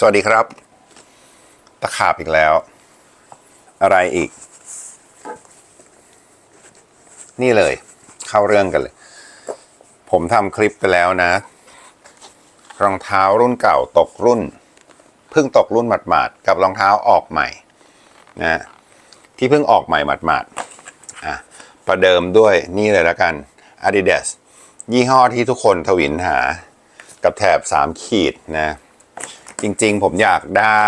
สวัสดีครับ ตะขาบอีกแล้ว อะไรอีก นี่เลย เข้าเรื่องกันเลย ผมทำคลิปไปแล้วนะ รองเท้ารุ่นเก่าตกรุ่น เพิ่งตกรุ่นหมาดๆกับรองเท้าออกใหม่นะที่เพิ่งออกใหม่หมาดๆอะประเดิมด้วยนี่เลยละกัน Adidas ยี่ห้อที่ทุกคนทวินหา กับแถบ 3 ขีดนะ จริงๆ ผมอยากได้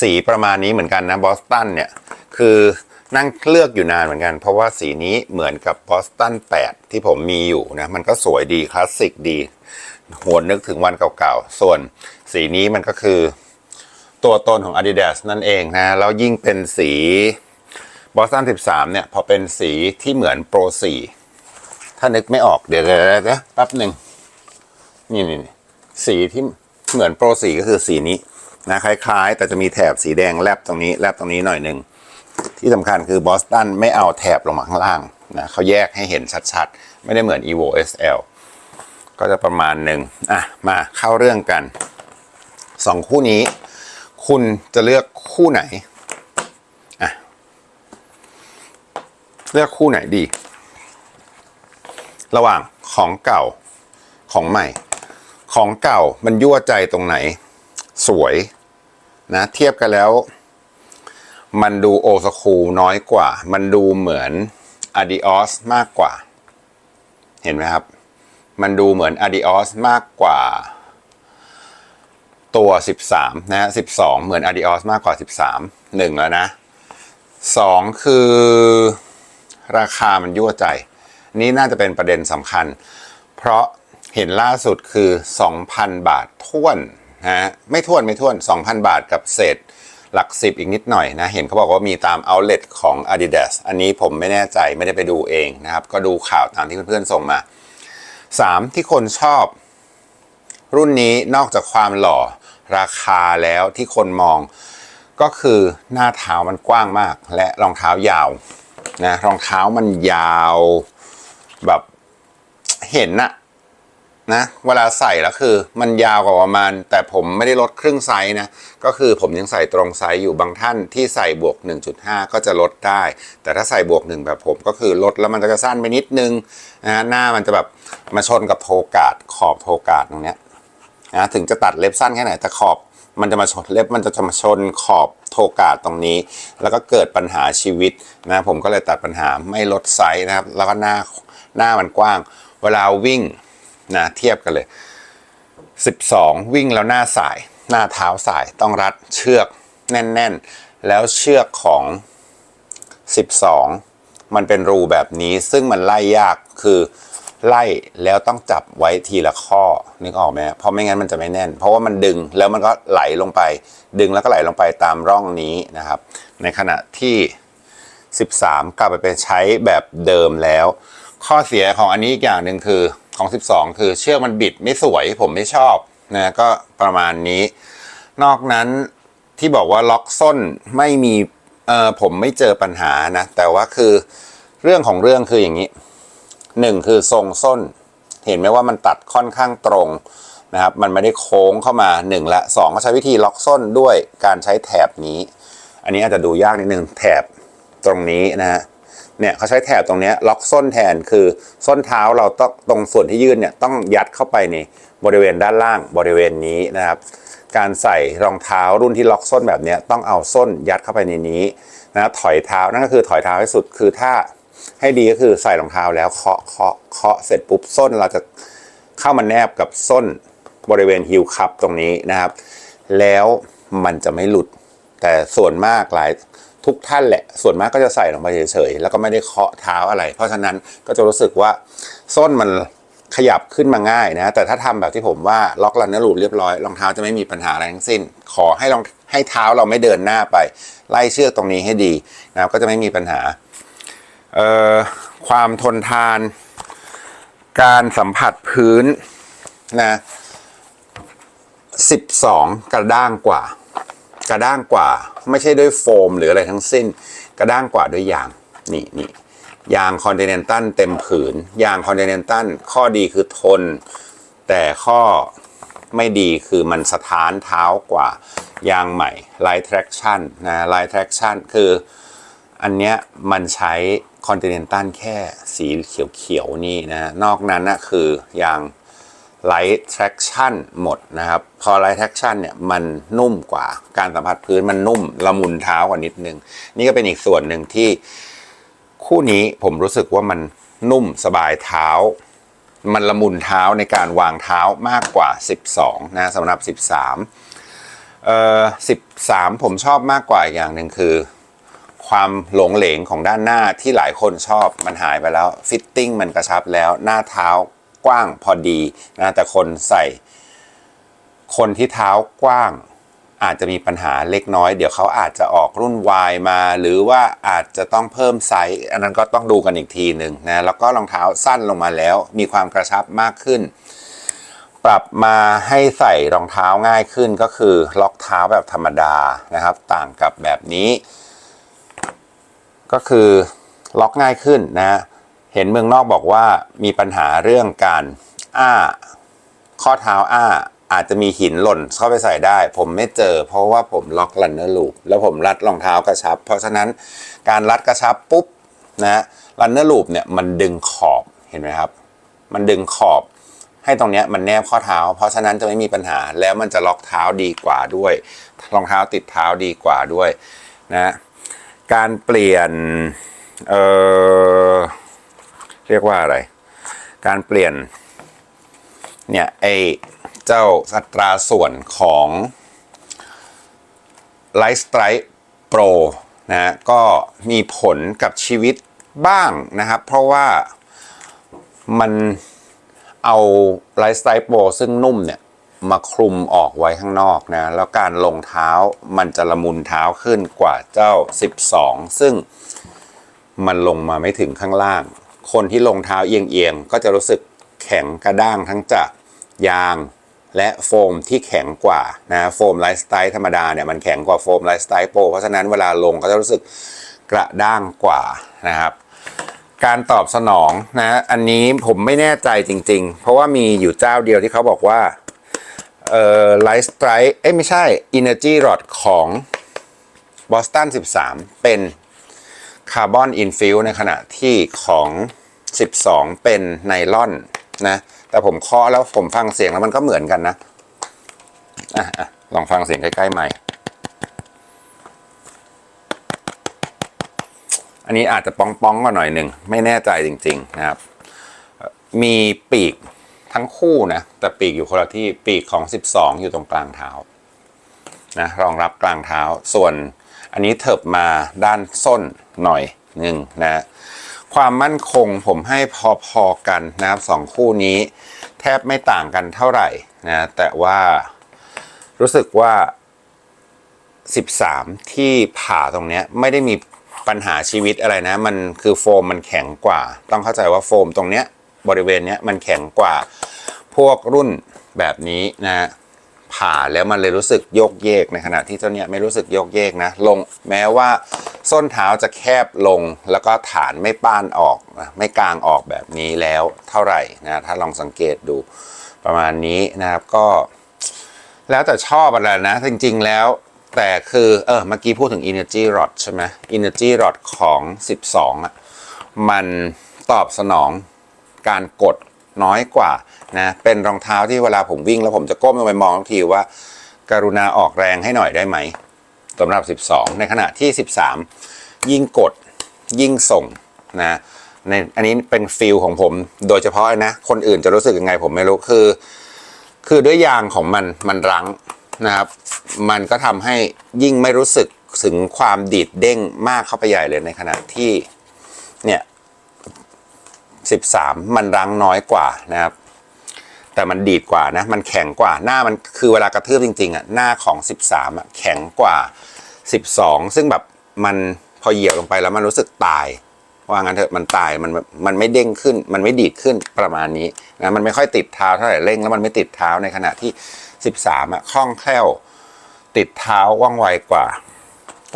สีประมาณนี้เหมือนกันนะบอสตันเนี่ย คือนั่งเลือกอยู่นานเหมือนกัน เพราะว่าสีนี้เหมือนกับบอสตัน8 ที่ผมมีอยู่นะ มันก็สวยดี คลาสสิกดีหวนนึกถึงวันเก่าๆ ส่วนสีนี้มันก็คือตัวตนของ Adidas นั่นเองนะ แล้วยิ่งเป็นสีบอสตัน13 เนี่ย พอเป็นสีที่เหมือนโปร4ถ้านึกไม่ออกเดี๋ยวเดี๋ยวแป๊บหนึ่งนี่นี่สีที่ เหมือนโปรสีก็คือสีนี้นะคล้าย ๆ แต่จะมีแถบสีแดงแลบตรงนี้แลบตรงนี้หน่อยหนึ่งที่สำคัญคือบอสตันไม่เอาแถบลงมาข้างล่างนะเขาแยกให้เห็นชัดๆ ไม่ได้เหมือน evo sl ก็จะประมาณหนึ่งอะมาเข้าเรื่องกันสองคู่นี้ คุณจะเลือกคู่ไหนอะเลือกคู่ไหนดี ระหว่างของเก่าของใหม่ ของเก่ามันยั่วใจตรงไหน สวยนะเทียบกันแล้ว มันดูโอสคูน้อยกว่า มันดูเหมือน Adios มากกว่า เห็นไหมครับ มันดูเหมือน Adios มากกว่า ตัว 13 นะ12 เหมือน Adios มากกว่า 13 1 แล้วนะ 2 คือ ราคามันยั่วใจ นี่น่าจะเป็นประเด็นสำคัญ เพราะ เห็นล่าสุดคือ 2,000 บาทท้วนนะฮะไม่ท้วนไม่ท้วน 2,000 บาทกับเศษหลักสิบอีกนิดหน่อยนะ เห็นเขาบอกว่ามีตาม outlet ของ Adidas อันนี้ผมไม่แน่ใจไม่ได้ไปดูเองนะครับ ก็ดูข่าวตามที่เพื่อนๆส่งมา 3. ที่คนชอบ รุ่นนี้นอกจากความหล่อราคาแล้วที่คนมอง ก็คือหน้าเท้ามันกว้างมาก และรองเท้ายาวนะรองเท้ามันยาวแบบเห็นนะ นะเวลาใส่แล้วคือมันยาวกว่าประมาณ แต่ผมไม่ได้ลดครึ่งไซส์นะ ก็คือผมยังใส่ตรงไซส์อยู่บางท่านที่ใส่บวก 1.5 ก็จะลดได้ แต่ถ้าใส่บวก 1 แบบผมก็คือลดแล้วมันก็จะสั้นไปนิดนึงนะหน้ามันจะแบบมาชนกับโทกาดขอบโทกาดตรงเนี้ยนะถึงจะตัดเล็บสั้นแค่ไหนแต่ขอบมันจะมาชนเล็บมันจะมาชนขอบโทกาดตรงนี้ แล้วก็เกิดปัญหาชีวิตนะผมก็เลยตัดปัญหาไม่ลดไซส์นะครับ แล้วก็หน้าหน้ามันกว้าง เวลาวิ่ง นะเทียบกันเลย 12 วิ่งแล้วหน้าสาย หน้าเท้าสายต้องรัดเชือกแน่น ๆ แล้วเชือกของ 12 มันเป็นรูแบบนี้ซึ่งมันไล่ยากคือไล่แล้วต้องจับไว้ทีละข้อนึกออกไหมเพราะไม่งั้นมันจะไม่แน่น เพราะว่ามันดึงแล้วมันก็ไหลลงไป ดึงแล้วก็ไหลลงไปตามร่องนี้นะครับ ในขณะที่ 13 กลับไปเป็นใช้แบบเดิมแล้ว ข้อเสียของอันนี้อีกอย่างหนึ่งคือ ของ 12 คือเชือกมันบิดไม่สวยผมไม่ชอบนะก็ประมาณนี้ นอกนั้นที่บอกว่าล็อกส้นไม่มีเออผมไม่เจอปัญหานะ แต่ว่าคือเรื่องของเรื่องคืออย่างนี้หนึ่งคือทรงส้น เห็นไหมว่ามันตัดค่อนข้างตรงนะครับ มันไม่ได้โค้งเข้ามาหนึ่งละสองก็ใช้วิธีล็อกส้นด้วยการใช้แถบนี้ อันนี้อาจจะดูยากนิดนึงแถบตรงนี้นะฮะ เนี่ยเขาใช้แถบตรงนี้ล็อกส้นแทนคือส้นเท้าเราต้องตรงส่วนที่ยื่นเนี่ยต้องยัดเข้าไปในบริเวณด้านล่างบริเวณนี้นะครับ การใส่รองเท้ารุ่นที่ล็อกส้นแบบเนี้ยต้องเอาส้นยัดเข้าไปในนี้นะถอยเท้านั่นก็คือถอยเท้าให้สุดคือถ้าให้ดีก็คือใส่รองเท้าแล้วเคาะเคาะเคาะเสร็จปุ๊บส้นเราจะเข้ามาแนบกับส้นบริเวณฮิลคัพตรงนี้นะครับ แล้วมันจะไม่หลุด แต่ส่วนมากหลาย ทุกท่านแหละ ส่วนมากก็จะใส่ลงไปเฉยๆ แล้วก็ไม่ได้เคาะเท้าอะไร เพราะฉะนั้นก็จะรู้สึกว่าส้นมันขยับขึ้นมาง่ายนะ แต่ถ้าทำแบบที่ผมว่าล็อกรันเนอร์ลูปเรียบร้อยรองเท้าจะไม่มีปัญหาอะไรทั้งสิ้น ขอให้รองให้เท้าเราไม่เดินหน้าไป ไล่เชือกตรงนี้ให้ดีนะก็จะไม่มีปัญหาเอ่อความทนทาน การสัมผัสพื้นนะ12 กระด้างกว่า กระด้างกว่าไม่ใช่ด้วยโฟมหรืออะไรทั้งสิ้น กระด้างกว่าด้วยยางนี่นี่ยางคอนเทนเนนตัลเต็มผืน ยางคอนเทนเนนตัลข้อดีคือทน แต่ข้อไม่ดีคือมันสะท้านเท้ากว่ายางใหม่ Light Traction นะ Light Traction คืออันเนี้ยมันใช้ Continental แค่สีเขียวๆนี่นะนอกนั้นนะคือยาง Light Traction หมดนะครับ พอ Light Traction เนี่ยมันนุ่มกว่าการสัมผัสพื้นมันนุ่มละมุนเท้ากว่านิดนึง นี่ก็เป็นอีกส่วนหนึ่งที่คู่นี้ผมรู้สึกว่ามันนุ่มสบายเท้า มันละมุนเท้าในการวางเท้ามากกว่า 12 นะสำหรับ 13 เอ่อ 13 ผมชอบมากกว่าอีกอย่างหนึ่งคือ ความหลงเหลงของด้านหน้าที่หลายคนชอบมันหายไปแล้ว ฟิตติ้งมันกระชับแล้วหน้าเท้า กว้างพอดีนะแต่คนใส่ คนที่เท้ากว้าง อาจจะมีปัญหาเล็กน้อย เดี๋ยวเขาอาจจะออกรุ่น Y มา หรือว่าอาจจะต้องเพิ่มไซส์อันนั้นก็ต้องดูกันอีกทีหนึ่งนะแล้วก็รองเท้าสั้นลงมาแล้ว มีความกระชับมากขึ้น ปรับมาให้ใส่รองเท้าง่ายขึ้นก็คือล็อกเท้าแบบธรรมดานะครับ ต่างกับแบบนี้ ก็คือล็อกง่ายขึ้นนะ เห็นเมืองนอกบอกว่ามีปัญหาเรื่องการอ้า ข้อเท้าอ้าอาจจะมีหินหล่นเข้าไปใส่ได้ ผมไม่เจอ เพราะว่าผมล็อกลันเนอร์ลูปแล้วผมรัดรองเท้ากระชับ เพราะฉะนั้นการรัดกระชับปุ๊บนะลันเนอร์ลูปเนี่ยมันดึงขอบเห็นไหมครับ มันดึงขอบให้ตรงเนี้ยมันแนบข้อเท้า เพราะฉะนั้นจะไม่มีปัญหาแล้วมันจะล็อกเท้าดีกว่าด้วยรองเท้าติดเท้าดีกว่าด้วยนะการเปลี่ยนเออ เรียกว่าอะไร การเปลี่ยน เนี่ย ไอเจ้าสัตราส่วนของ Light Strike Pro นะก็มีผลกับชีวิตบ้างนะครับ เพราะว่ามันเอาไลฟ์สไตล์โปรซึ่งนุ่มเนี่ย มาคลุมออกไว้ข้างนอกนะ แล้วการลงเท้ามันจะละมุนเท้าขึ้นกว่าเจ้า 12 ซึ่งมันลงมาไม่ถึงข้างล่าง คนที่ลงเท้าเอียงๆก็จะรู้สึกแข็งกระด้างทั้งจากยางและโฟมที่แข็งกว่านะโฟมไลฟ์สไตล์ธรรมดาเนี่ยมันแข็งกว่าโฟมไลฟ์สไตล์โปรเพราะฉะนั้นเวลาลงก็จะรู้สึกกระด้างกว่านะครับการตอบสนองนะอันนี้ผมไม่แน่ใจจริง ๆ เพราะว่ามีอยู่เจ้าเดียวที่เขาบอกว่าเอ่อไลท์สไตร์เอ้ไม่ใช่ Energy Rod ของ Boston 13 เป็นคาร์บอนอินฟิวในขณะที่ของ 12 เป็นไนลอนนะ แต่ผมเคาะแล้วผมฟังเสียงแล้วมันก็เหมือนกันนะอะอะลองฟังเสียงใกล้ๆใหม่ อันนี้อาจจะป้องๆกว่าหน่อยหนึ่ง ไม่แน่ใจจริง ๆ นะครับ มีปีกทั้งคู่นะ แต่ปีกอยู่คนละที่ปีกของ 12 อยู่ตรงกลางเท้านะรองรับกลางเท้าส่วนอันนี้เถิบมาด้านส้นหน่อยหนึ่งนะ ความมั่นคงผมให้พอๆกันนะครับสองคู่นี้ แทบไม่ต่างกันเท่าไหร่นะแต่ว่ารู้สึกว่า 13 ที่ผ่าตรงเนี้ยไม่ได้มีปัญหาชีวิตอะไรนะ มันคือโฟมมันแข็งกว่า ต้องเข้าใจว่าโฟมตรงเนี้ยบริเวณเนี้ยมันแข็งกว่าพวกรุ่นแบบนี้นะ ผ่าแล้วมันเลยรู้สึกโยกเยกในขณะที่เจ้าเนี้ยไม่รู้สึกโยกเยกนะลงแม้ว่าส้นเท้าจะแคบลงแล้วก็ฐานไม่ป้านออกนะไม่กลางออกแบบนี้แล้วเท่าไหร่นะถ้าลองสังเกตดูประมาณนี้นะครับก็ แล้วแต่ชอบอะไรนะ จริงๆแล้วแต่คือเออเมื่อกี้พูดถึง Energy Rod ใช่ไหม Energy Rod ของ 12อะมันตอบสนองการกด น้อยกว่านะเป็นรองเท้าที่เวลาผมวิ่งแล้วผมจะก้มลงไปมองทุกทีว่าการุณาออกแรงให้หน่อยได้ไหมสำหรับ 12 ในขณะที่ 13 ยิ่งกดยิ่งส่งนะในอันนี้เป็นฟิลของผม โดยเฉพาะนะคนอื่นจะรู้สึกยังไงผมไม่รู้คือ คือด้วยยางของมันมันรั้งนะครับ มันก็ทำให้ยิ่งไม่รู้สึกถึงความดีดเด้งมากเข้าไปใหญ่เลยในขณะที่เนี่ย 13 มันรั้งน้อยกว่านะครับ แต่มันดีดกว่านะ มันแข็งกว่าหน้ามันคือเวลากระทืบจริงๆอะหน้าของ 13อะแข็งกว่า 12 ซึ่งแบบมันพอเหยียบลงไปแล้วมันรู้สึกตายว่างั้นเถอะมันตายมันมันไม่เด้งขึ้น มันไม่ดีดขึ้นประมาณนี้นะมันไม่ค่อยติดเท้าเท่าไหร่เร่งแล้วมันไม่ติดเท้าในขณะที่ 13อะคล่องแคล่ว ติดเท้าว่องไวกว่า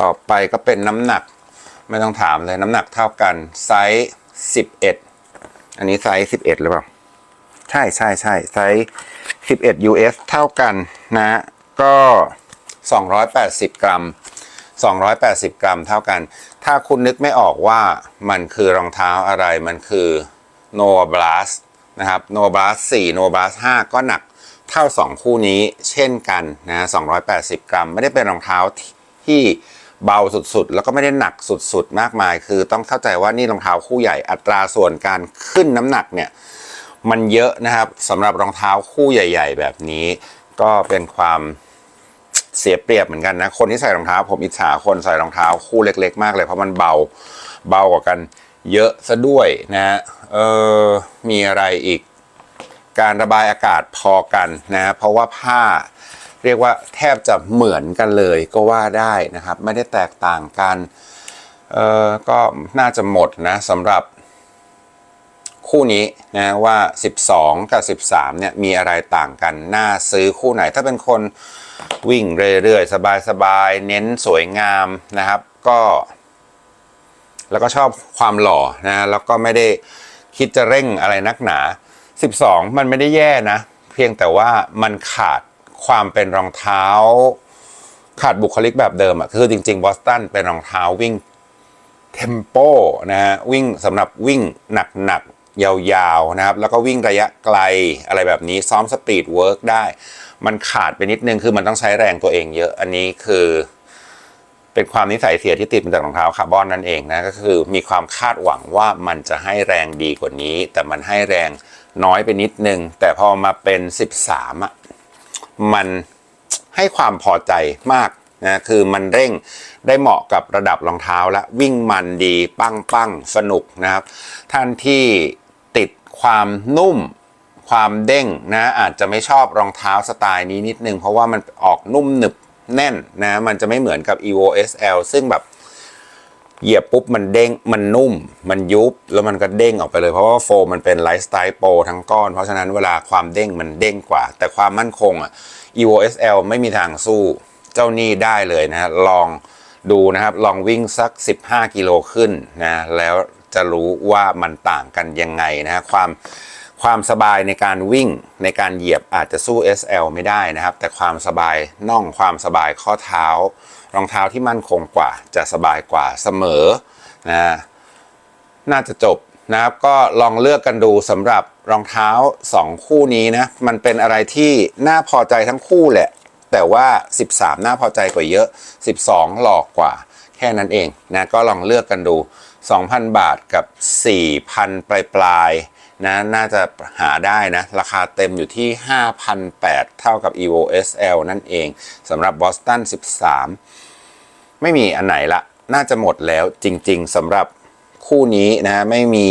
ต่อไปก็เป็นน้ำหนัก ไม่ต้องถามเลยน้ำหนักเท่ากันไซส์11 อันนี้ไซส์11หรือเปล่า ใช่ใช่ใช่ไซส์11 US เท่ากันนะ ก็280กรัม280กรัมเท่ากัน ถ้าคุณนึกไม่ออกว่ามันคือรองเท้าอะไรมันคือ Nova Blast นะครับ Nova Blast 4 Nova Blast 5ก็หนักเท่า 2 คู่นี้เช่นกันนะ280 กรัม ไม่ได้เป็นรองเท้าที่ที่ เบาสุดๆ แล้วก็ไม่ได้หนักสุดๆ มากมาย คือต้องเข้าใจว่านี่รองเท้าคู่ใหญ่อัตราส่วนการขึ้นน้ำหนักเนี่ยมันเยอะนะครับสำหรับรองเท้าคู่ใหญ่ ๆ แบบนี้ ก็เป็นความเสียเปรียบเหมือนกันนะคนที่ใส่รองเท้า ผมอิจฉาคนใส่รองเท้าคู่เล็ก ๆ มากเลยเพราะมันเบาเบากว่ากันเยอะซะด้วยนะฮะเออมีอะไรอีก การระบายอากาศพอกันนะเพราะว่าผ้า เรียกว่าแทบจะเหมือนกันเลยก็ว่าได้นะครับ ไม่ได้แตกต่างกันเออก็น่าจะหมดนะสำหรับคู่นี้นะว่า 12 กับ 13เนี่ยมีอะไรต่างกัน น่าซื้อคู่ไหน ถ้าเป็นคนวิ่งเรื่อยๆ สบายๆ เน้นสวยงามนะครับ ก็ แล้วก็ชอบความหล่อนะแล้วก็ไม่ได้คิดจะเร่งอะไรนักหนา 12 มันไม่ได้แย่นะ เพียงแต่ว่ามันขาด ความเป็นรองเท้า ขาดบุคลิกแบบเดิมอะคือจริงๆบอสตันเป็นรองเท้าวิ่งเทมโปนะฮะวิ่งสำหรับวิ่งหนักๆ ยาวๆนะครับ แล้วก็วิ่งระยะไกลอะไรแบบนี้ซ้อมสปีดเวิร์กได้ มันขาดไปนิดนึงคือมันต้องใช้แรงตัวเองเยอะอันนี้คือ เป็นความนิสัยเสียที่ติดมาจากรองเท้าคาร์บอนนั่นเองนะก็คือมีความคาดหวังว่ามันจะให้แรงดีกว่านี้ แต่มันให้แรงน้อยไปนิดนึง แต่พอมาเป็น 13อะ มันให้ความพอใจมากนะคือมันเร่งได้เหมาะกับระดับรองเท้าและวิ่งมันดีปั้งปั้งสนุกนะครับ ท่านที่ติดความนุ่มความเด้งนะอาจจะไม่ชอบรองเท้าสไตล์นี้นิดนึง เพราะว่ามันออกนุ่มหนึบแน่นนะมันจะไม่เหมือนกับ evo sl ซึ่งแบบ เหยียบปุ๊บมันเด้งมันนุ่ม มันยุบแล้วมันก็เด้งออกไปเลยเพราะว่าโฟมมันเป็นไลฟ์สไตล์โปรทั้งก้อน เพราะฉะนั้นเวลาความเด้งมันเด้งกว่า แต่ความมั่นคงอะ evo sl ไม่มีทางสู้เจ้านี่ได้เลยนะลองดูนะครับ ลองวิ่งสัก 15 กิโลขึ้นนะแล้วจะรู้ว่ามันต่างกันยังไงนะฮะความความสบายในการวิ่งในการเหยียบอาจจะสู้ SL ไม่ได้นะครับ แต่ความสบายน่องความสบายข้อเท้า รองเท้าที่มั่นคงกว่า จะสบายกว่าเสมอนะน่าจะจบนะครับก็ลองเลือกกันดูสำหรับรองเท้า 2 คู่นี้นะ มันเป็นอะไรที่น่าพอใจทั้งคู่แหละ แต่ว่า 13 น่าพอใจกว่าเยอะ 12 หลอกกว่า แค่นั้นเองนะก็ลองเลือกกันดู 2,000 บาทกับ 4,000 ปลายปลายๆนะน่าจะหาได้นะ ราคาเต็มอยู่ที่ 5,800 เท่ากับ evo sl นั่นเองสำหรับ Boston 13 ไม่มีอันไหนละ น่าจะหมดแล้วจริง ๆสำหรับคู่นี้นะไม่มี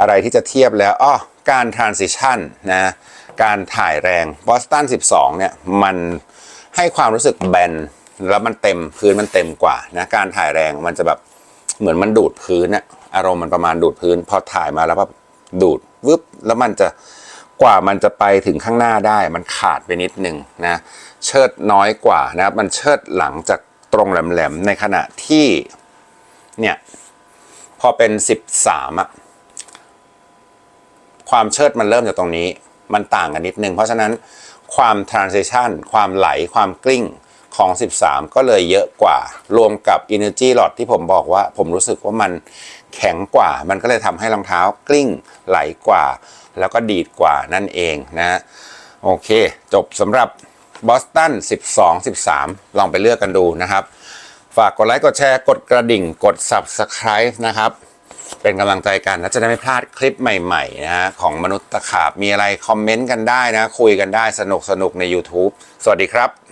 อะไรที่จะเทียบแล้วอ้อการ transition นะการถ่ายแรง Boston 12 เนี่ย มันให้ความรู้สึกแบน แล้วมันเต็มพื้นมันเต็มกว่านะการถ่ายแรงมันจะแบบเหมือนมันดูดพื้นอะอารมณ์มันประมาณดูดพื้น พอถ่ายมาแล้วแบบดูดวึบแล้วมันจะกว่ามันจะไปถึงข้างหน้าได้ มันขาดไปนิดนึงนะเชิดน้อยกว่านะครับมันเชิดหลังจาก ตรงแหลมๆในขณะที่เนี่ยพอเป็น 13อะความเชิดมันเริ่มจากตรงนี้ มันต่างกันนิดนึง เพราะฉะนั้นความ transition ความไหลความกลิ้งของ 13 ก็เลยเยอะกว่า รวมกับ energy lot ที่ผมบอกว่า ผมรู้สึกว่ามันแข็งกว่า มันก็เลยทำให้รองเท้ากลิ้งไหลกว่า แล้วก็ดีดกว่านั่นเองนะ โอเค จบสำหรับ บอสตัน12 13 ลองไปเลือกกันดูนะครับ ฝากกดไลค์กดแชร์กดกระดิ่งกด Subscribe นะครับ เป็นกำลังใจกันและจะได้ไม่พลาดคลิปใหม่ๆนะฮะของมนุษย์ตะขาบมีอะไรคอมเมนต์กันได้นะ คุยกันได้สนุกสนุกใน YouTube สวัสดีครับ